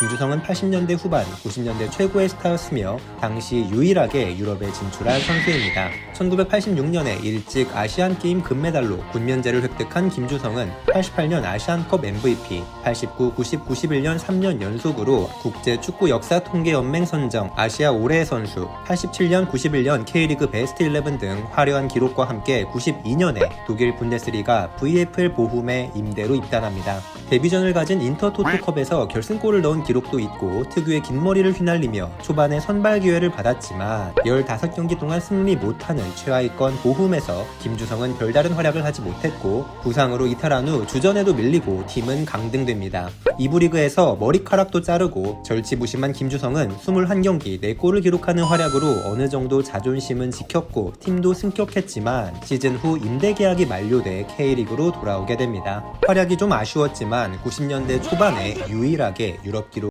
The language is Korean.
김주성은 80년대 후반, 90년대 최고의 스타였으며 당시 유일하게 유럽에 진출한 선수입니다. 1986년에 일찍 아시안 게임 금메달로 군면제를 획득한 김주성은 88년 아시안컵 MVP, 89, 90, 91년 3년 연속으로 국제 축구 역사 통계 연맹 선정 아시아 올해의 선수, 87년, 91년 K리그 베스트 11 등 화려한 기록과 함께 92년에 독일 분데스리가 VFL 보훔에 임대로 입단합니다. 데뷔전을 가진 인터토토컵에서 결승골을 넣은 기록도 있고 특유의 긴 머리를 휘날리며 초반에 선발 기회를 받았지만 15경기 동안 승리 못하는 최하위권 보훔에서 김주성은 별다른 활약을 하지 못했고 부상으로 이탈한 후 주전에도 밀리고 팀은 강등됩니다. 2부 리그에서 머리카락도 자르고 절치부심한 김주성은 21경기 4골을 기록하는 활약으로 어느 정도 자존심은 지켰고 팀도 승격했지만 시즌 후 임대 계약이 만료돼 K리그로 돌아오게 됩니다. 활약이 좀 아쉬웠 지만 90년대 초반에 유일하게 유럽 기록